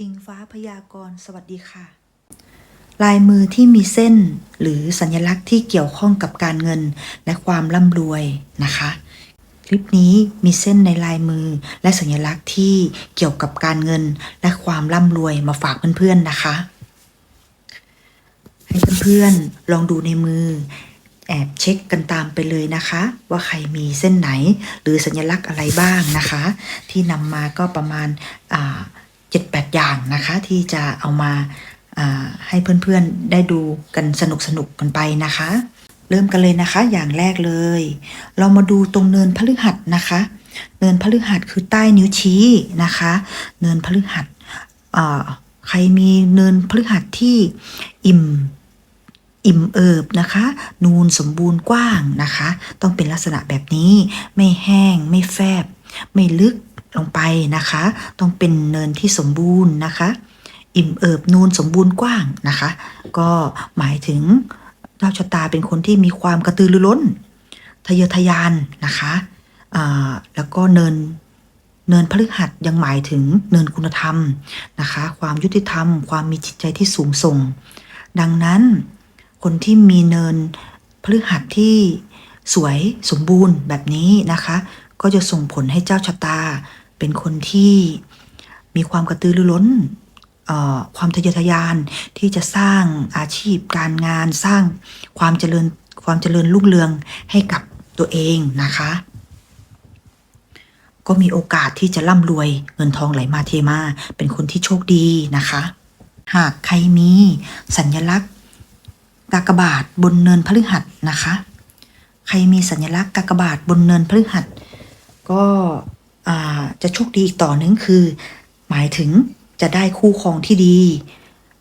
อิงฟ้าพยากรสวัสดีค่ะ ลายมือที่มีเส้นหรือสัญลักษณ์ที่เกี่ยวข้องกับการเงินและความร่ำรวยนะคะ คลิปนี้มีเส้นในลายมือและสัญลักษณ์ที่เกี่ยวกับการเงินและความร่ำรวยมาฝากเพื่อนๆนะคะ ให้เพื่อนๆลองดูในมือ แอบเช็คกันตามไปเลยนะคะ ว่าใครมีเส้นไหนหรือสัญลักษณ์อะไรบ้างนะคะ ที่นำมาก็ประมาณอ่า 7-8 อย่างนะคะ ที่จะเอามาให้เพื่อนๆได้ดูกันสนุกสนุกกันไปนะคะ เริ่มกันเลยนะคะ อย่างแรกเลย เรามาดูตรงเนินพฤหัสนะคะ เนินพฤหัสคือใต้นิ้วชี้นะคะ เนินพฤหัสใครมีเนินพฤหัสที่อิ่มอิ่มเอิบนะคะ นูนสมบูรณ์กว้างนะคะ ต้องเป็นลักษณะแบบนี้ ไม่แห้ง ไม่แฟบ ไม่ลึก ลงไปนะคะ ต้องเป็นเนินที่สมบูรณ์นะคะ อิ่มเอิบนูนสมบูรณ์กว้างนะคะ ก็หมายถึงดาวชะตาเป็นคนที่มีความกระตือรือร้นทะเยอทะยานนะคะแล้วก็เนินเนินพฤหัสยังหมายถึงเนินคุณธรรมนะคะ ความยุติธรรม ความมีจิตใจที่สูงส่ง ดังนั้นคนที่มีเนินพฤหัสที่สวยสมบูรณ์แบบนี้นะคะ ก็จะส่งผลให้เจ้าชะตา เป็นคนที่มีความกระตือรือร้นความทะเยอทะยานที่จะสร้างอาชีพการงานสร้างความเจริญความเจริญรุ่งเรืองให้กับตัวเองนะคะ ก็มีโอกาสที่จะร่ำรวยเงินทองไหลมาเทมา เป็นคนที่โชคดีนะคะ หากใครมีสัญลักษณ์กากบาทบนเนินพฤหัสนะคะ ใครมีสัญลักษณ์กากบาทบนเนินพฤหัส ก็จะโชคดีอีกต่อหนึงคือ หมายถึงจะได้คู่ครองที่ดี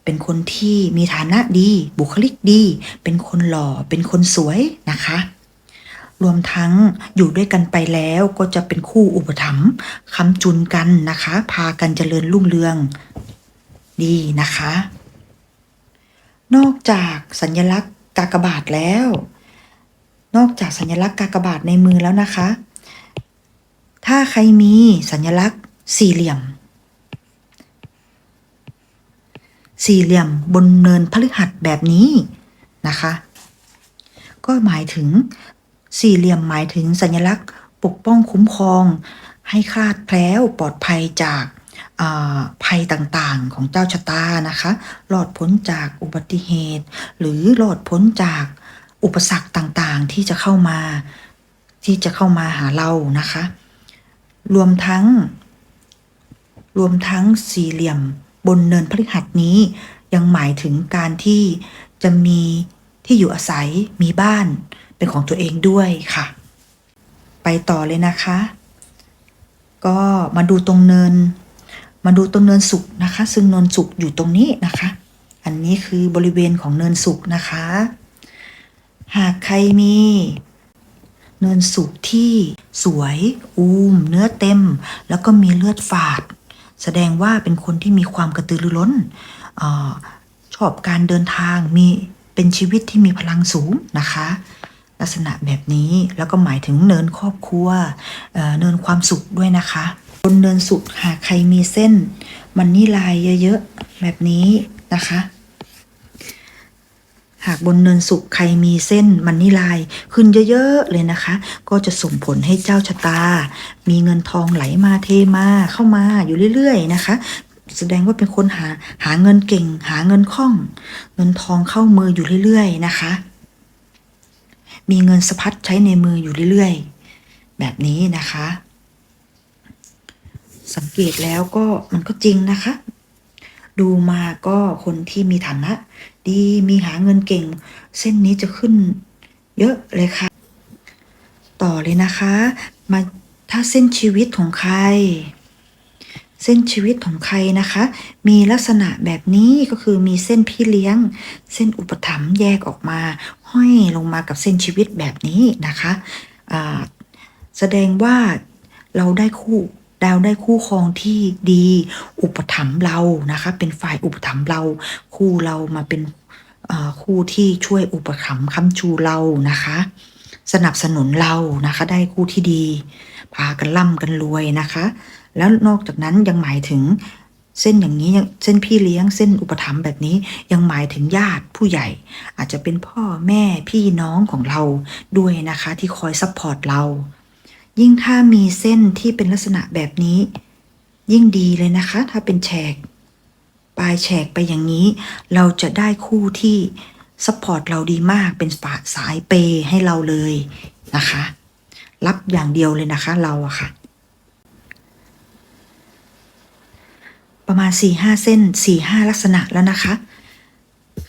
เป็นคนที่มีฐานะดี บุคลิกดี เป็นคนหล่อ เป็นคนสวยนะคะ รวมทั้งอยู่ด้วยกันไปแล้วก็จะเป็นคู่อุปถัมภ์ค้ำจุนกันนะคะ พากันเจริญรุ่งเรืองดีนะคะ นอกจากสัญลักษณ์กากบาทแล้ว นอกจากสัญลักษณ์กากบาทในมือแล้วนะคะ ถ้าใครมีสัญลักษณ์สี่เหลี่ยม สี่เหลี่ยมบนเนินพฤหัสแบบนี้นะคะ ก็หมายถึงสี่เหลี่ยมหมายถึงสัญลักษณ์ ปกป้องคุ้มครอง ให้คลาดแคล้วปลอดภัยจากภัยต่างๆของเจ้าชะตานะคะรอดพ้นจากอุบัติเหตุ หรือรอดพ้นจากอุปสรรคต่างๆที่จะเข้ามา ที่จะเข้ามาหาเรานะคะ รวมทั้ง รวมทั้งสี่เหลี่ยมบนเนินพฤหัสนี้ยังหมายถึงการที่จะมีที่อยู่อาศัยมีบ้านเป็นของตัวเองด้วยค่ะ ไปต่อเลยนะคะ ก็มาดูตรงเนิน มาดูตรงเนินสุกนะคะ ซึ่งเนินสุกอยู่ตรงนี้นะคะ อันนี้คือบริเวณของเนินสุกนะคะ หากใครมี เนินสุกที่สวยอูม เนื้อเต็ม แล้วก็มีเลือดฝาด แสดงว่าเป็นคนที่มีความกระตือรือร้นออชอบการเดินทางมีเป็นชีวิตที่มีพลังสูงนะคะ ลักษณะแบบนี้แล้วก็หมายถึงเนินครอบครัวเเนินความสุขด้วยนะคะบนเนินสุขหากใครมีเส้น มันนี่ลายเยอะๆ แบบนี้นะคะ หากบนเนินสุขใครมีเส้นมันนี่ลายขึ้นเยอะๆเลยนะคะ ก็จะส่งผลให้เจ้าชะตา มีเงินทองไหลมาเทมาเข้ามาอยู่เรื่อยๆนะคะ แสดงว่าเป็นคนหาหาเงินเก่ง หาเงินคล่อง เงินทองเข้ามืออยู่เรื่อยๆนะคะ มีเงินสะพัดใช้ในมืออยู่เรื่อยๆ แบบนี้นะคะ สังเกตแล้วก็มันก็จริงนะคะ ดูมาก็คนที่มีฐานะ ดีมีหาเงินเก่ง เส้นนี้จะขึ้นเยอะเลยค่ะ ต่อเลยนะคะ มาถ้าเส้นชีวิตของใคร เส้นชีวิตของใครนะคะ มีลักษณะแบบนี้ก็คือมีเส้นพี่เลี้ยง เส้นอุปถัมภ์แยกออกมา ห้อยลงมากับเส้นชีวิตแบบนี้นะคะแสดงว่าเราได้คู่ ดาวได้คู่ครองที่ดีอุปถัมภ์เรานะคะ เป็นฝ่ายอุปถัมภ์เรา คู่เรามาเป็นคู่ที่ช่วยอุปถัมภ์ค้ำชูเรานะคะ สนับสนุนเรานะคะ ได้คู่ที่ดี พากันร่ำกันรวยนะคะ แล้วนอกจากนั้นยังหมายถึงเส้นอย่างนี้เส้นพี่เลี้ยงเส้นอุปถัมภ์แบบนี้ยังหมายถึงญาติผู้ใหญ่ อาจจะเป็นพ่อแม่พี่น้องของเราด้วยนะคะ ที่คอยซัพพอร์ตเรา ยิ่งถ้ามีเส้นที่เป็นลักษณะแบบนี้ ยิ่งดีเลยนะคะ ถ้าเป็นแฉก ปลายแฉกไปอย่างนี้ เราจะได้คู่ที่ซัพพอร์ตเราดีมากเป็นฝาสายเปย์ให้เราเลยนะคะ รับอย่างเดียวเลยนะคะเราอะค่ะ ประมาณ4ี่ห้าเส้นสี่ห้าลักษณะแล้วนะคะ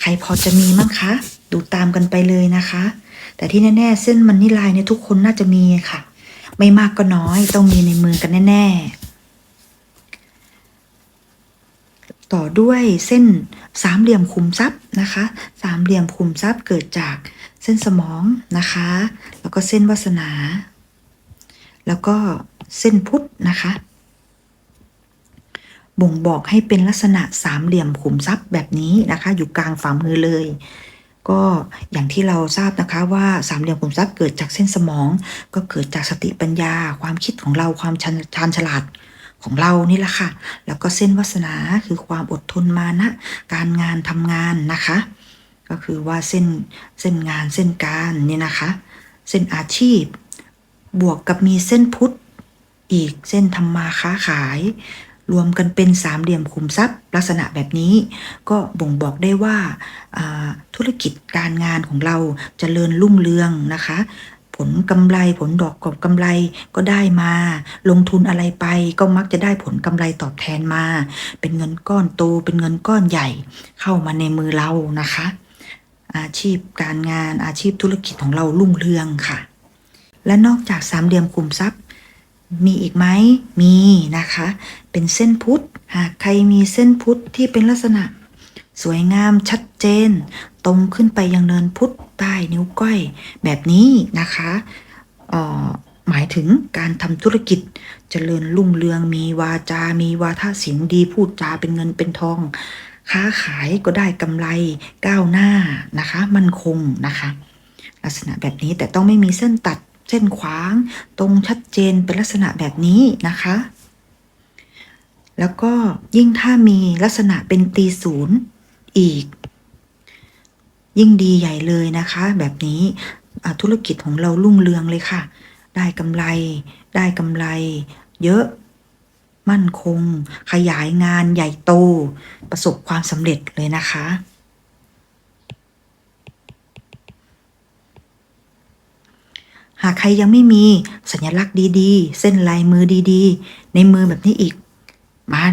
ใครพอจะมีมั้งคะ ดูตามกันไปเลยนะคะ แต่ที่แน่ ๆ เส้นมันนี่ลายเนี่ยทุกคนน่าจะมีค่ะ ไม่มากก็น้อยต้องมีในมือกันแน่ ๆ ต่อด้วยเส้นสามเหลี่ยมขุมทรัพย์นะคะ สามเหลี่ยมขุมทรัพย์เกิดจากเส้นสมองนะคะ แล้วก็เส้นวาสนา แล้วก็เส้นพุทธนะคะบ่งบอกให้เป็นลักษณะสามเหลี่ยมขุมทรัพย์แบบนี้นะคะ อยู่กลางฝ่ามือเลย ก็อย่างที่เราทราบนะคะว่าสามเหลี่ยมขุมทรัพย์เกิดจากเส้นสมอง ก็เกิดจากสติปัญญา ความคิดของเราความชันชาญฉลาดของเรานี่แหละค่ะ แล้วก็เส้นวาสนาคือความอดทนมานะ การงานทำงานนะคะ ก็คือว่าเส้นเส้นงานเส้นการนี่นะคะ เส้นอาชีพ บวกกับมีเส้นพุทธอีกเส้นทำมาค้าขาย รวมกันเป็นสามเหลี่ยมขุมทรัพย์ ลักษณะแบบนี้ ก็บ่งบอกได้ว่าธุรกิจการงานของเราจเจริญรุ่งเรืองนะคะ ผลกำไรผลดอกกอบกำไรก็ได้มา ลงทุนอะไรไปก็มักจะได้ผลกำไรตอบแทนมา เป็นเงินก้อนโตเป็นเงินก้อนใหญ่ เข้ามาในมือเรานะคะ อาชีพการงานอาชีพธุรกิจของเรารุ่งเรืองค่ะ และนอกจากสามเหลี่ยมขุมทรัพย์ มีอีกไหม มีนะคะ เป็นเส้นพุทธ หากใครมีเส้นพุทธที่เป็นลักษณะ สวยงามชัดเจน ตรงขึ้นไปยังเนินพุทธใต้นิ้วก้อย แบบนี้นะคะออหมายถึงการทำธุรกิจจเจริญรุ่งเรืองมีวาจา มีวาทศิลป์ดีพูดจาเป็นเงินเป็นทอง ค้าขายก็ได้กำไรก้าวหน้านะคะ มั่นคงนะคะ ลักษณะแบบนี้แต่ต้องไม่มีเส้นตัด เส้นขวาง ตรงชัดเจนเป็นลักษณะแบบนี้นะคะ แล้วก็ยิ่งถ้ามีลักษณะเป็นตีศูนย์อีก ยิ่งดีใหญ่เลยนะคะ แบบนี้ธุรกิจของเรารุ่งเรืองเลยค่ะ ได้กำไร ได้กำไร เยอะ มั่นคง ขยายงานใหญ่โต ประสบความสำเร็จเลยนะคะากใครยังไม่มีสัญลักษณ์ดีๆ เส้นลายมือดีๆ ในมือแบบนี้อีก มา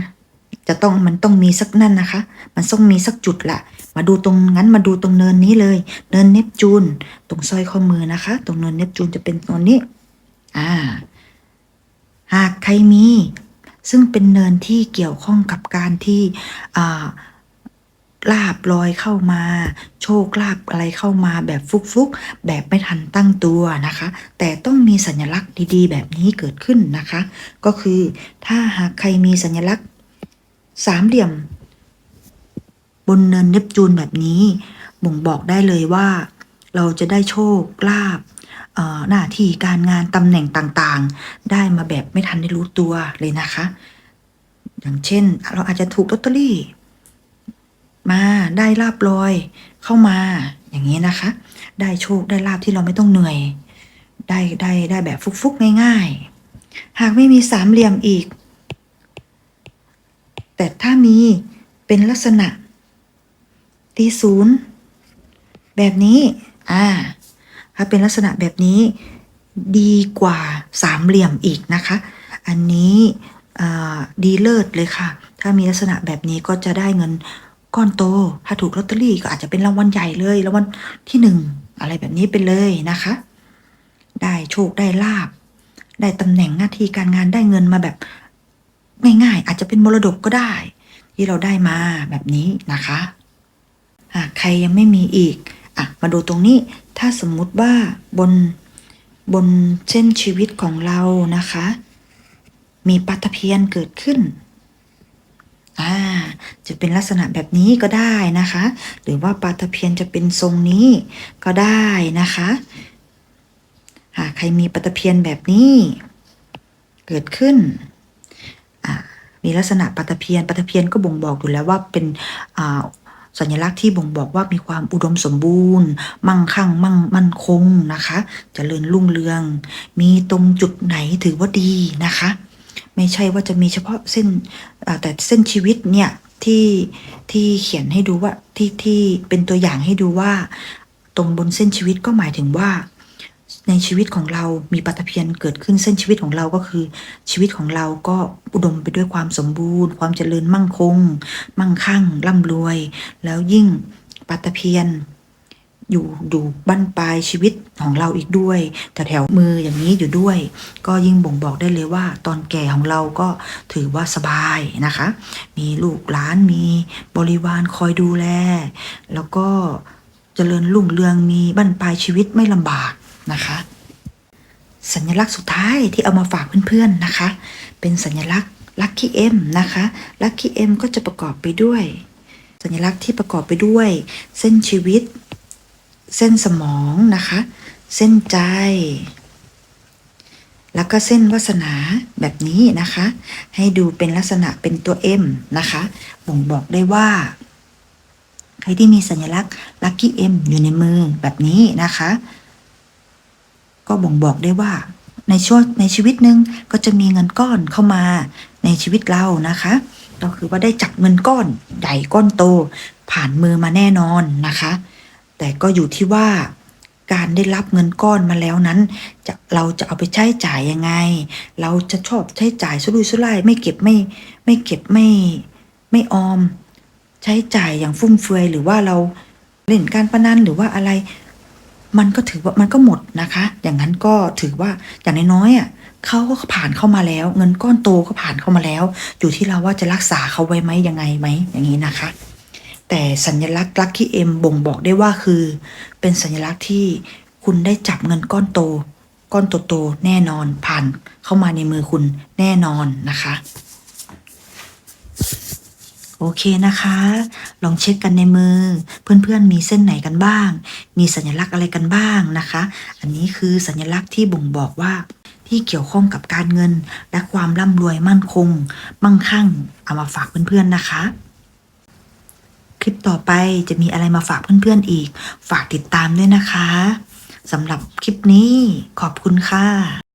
จะต้องมันต้องมีสักนั่นนะคะ มันต้องมีสักจุดละมาดูตรงงั้นมาดูตรงเนินนี้เลย เนินเนปจูน ตรงสร้อยข้อมือนะคะ ตรงเนินเนปจูนจะเป็นตรงนี้ อ่า หากใครมี ซึ่งเป็นเนินที่เกี่ยวข้องกับการที่อ่า ลาบลอยเข้ามา โชคลาบอะไรเข้ามาแบบฟุกๆ แบบไม่ทันตั้งตัวนะคะ แต่ต้องมีสัญลักษณ์ดีๆ แบบนี้เกิดขึ้นนะคะ ก็คือถ้าหากใครมีสัญลักษณ์สามเหลี่ยม บนเนินเนปจูนแบบนี้ บ่งบอกได้เลยว่า เราจะได้โชคลาภเอ่อหน้าที่การงานตำแหน่งต่างๆ ได้มาแบบไม่ทันได้รู้ตัวเลยนะคะ อย่างเช่น เราอาจจะถูกลอตเตอรี่ มาได้ลาบลอยเข้ามาอย่างนี้นะคะ ได้โชคได้ลาบที่เราไม่ต้องเหนื่อย ได้ได้ได้แบบฟุกๆง่ายๆ หากไม่มีสามเหลี่ยมอีก แต่ถ้ามีเป็นลักษณะตีศูนย์แบบนี้อ่าถ้าเป็นลักษณะแบบนี้ดีกว่าสามเหลี่ยมอีกนะคะ อันนี้ดีเลิศเลยค่ะ ถ้ามีลักษณะแบบนี้ก็จะได้เงิน ก้อนโต ถ้าถูกลอตเตอรี่ก็อาจจะเป็นรางวัลใหญ่เลยรางวัลที่หนึ่งอะไรแบบนี้ไปเลยนะคะ ได้โชคได้ลาบ ได้ตำแหน่งหน้าที่การงานได้เงินมาแบบง่ายๆอาจจะเป็นมรดกก็ได้ ที่เราได้มาแบบนี้นะคะหากใครยังไม่มีอีกอะมาดูตรงนี้ถ้าสมมุติว่าบนบนเส้นชีวิตของเรานะคะ มีปาตะเพียนเกิดขึ้น อ่าจะเป็นลักษณะแบบนี้ก็ได้นะคะ หรือว่าปลาตะเพียนจะเป็นทรงนี้ก็ได้นะคะหากใครมีปลาตะเพียนแบบนี้ เกิดขึ้นมีลักษณะปลาตะเพียนปลาตะเพียนก็บ่งบอกอยู่แล้วว่าเป็นสัญลักษณ์ที่บ่งบอกว่ามีความอุดมสมบูรณ์ มั่งคั่ง มั่งมั่นคงนะคะจะเจริญรุ่งเรือง มีตรงจุดไหนถือว่าดีนะคะ ไม่ใช่ว่าจะมีเฉพาะเส้นแต่เส้นชีวิตเนี่ยที่ที่เขียนให้ดูว่าที่ที่เป็นตัวอย่างให้ดูว่า ตรงบนเส้นชีวิตก็หมายถึงว่า ในชีวิตของเรามีปาตเพียนเกิดขึ้นเส้นชีวิตของเราก็คือ ชีวิตของเราก็อุดมไปด้วยความสมบูรณ์ ความเจริญมั่งคง มั่งคั่งร่ำรวย แล้วยิ่งปาตเพียนอยู่ดูบั้นปลายชีวิต ของเราอีกด้วยแต่แถวมืออย่างนี้อยู่ด้วย ก็ยิ่งบ่งบอกได้เลยว่า ตอนแก่ของเราก็ถือว่าสบายนะคะ มีลูกหลานมีบริวารคอยดูแล แล้วก็เจริญรุ่งเรืองมีบั้นปลายชีวิตไม่ลำบากนะคะ สัญลักษณ์สุดท้ายที่เอามาฝากเพื่อนๆนะคะ เป็นสัญลักษณ์ Lucky M นะคะ Lucky M ก็จะประกอบไปด้วย สัญลักษณ์ที่ประกอบไปด้วย เส้นชีวิต เส้นสมองนะคะ เส้นใจ แล้วก็เส้นวาสนาแบบนี้นะคะ ให้ดูเป็นลักษณะเป็นตัว M นะคะบ่งบอกได้ว่า ใครที่มีสัญลักษณ์ Lucky M อยู่ในมือแบบนี้นะคะ ก็บ่งบอกได้ว่าในช่วงในชีวิตหนึ่งก็จะมีเงินก้อนเข้ามาในชีวิตเรานะคะ ก็คือว่าได้จับเงินก้อนใหญ่ก้อนโต ผ่านมือมาแน่นอนนะคะ แต่ก็อยู่ที่ว่า การได้รับเงินก้อนมาแล้วนั้น จะเราจะเอาไปใช้จ่ายยังไง เราจะชอบใช้จ่ายสุรุ่ยสุร่ายไม่เก็บไม่ไม่เก็บไม่ไม่ออม ใช้จ่ายอย่างฟุ่มเฟือยหรือว่าเราเล่นการพนันหรือว่าอะไร มันก็ถือว่ามันก็หมดนะคะ อย่างนั้นก็ถือว่าอย่างน้อยๆอะเขาก็ผ่านเข้ามาแล้ว เงินก้อนโตก็ผ่านเข้ามาแล้ว อยู่ที่เราว่าจะรักษาเขาไว้ไหมยังไงไหมอย่างนี้นะคะ แต่สัญลักษณ์ลัคกี้เอ็มบ่งบอกได้ว่าคือ เป็นสัญลักษณ์ที่คุณได้จับเงินก้อนโต ก้อนโตๆแน่นอนผ่านเข้ามาในมือคุณแน่นอนนะคะ โอเคนะคะ ลองเช็คกันในมือ เพื่อนๆมีเส้นไหนกันบ้าง มีสัญลักษณ์อะไรกันบ้างนะคะ อันนี้คือสัญลักษณ์ที่บ่งบอกว่าที่เกี่ยวข้องกับการเงิน และความร่ำรวยมั่นคง มั่งคั่ง เอามาฝากเพื่อนๆนะคะ คลิปต่อไปจะมีอะไรมาฝากเพื่อนๆอีก ฝากติดตามด้วยนะคะสำหรับคลิปนี้ขอบคุณค่ะ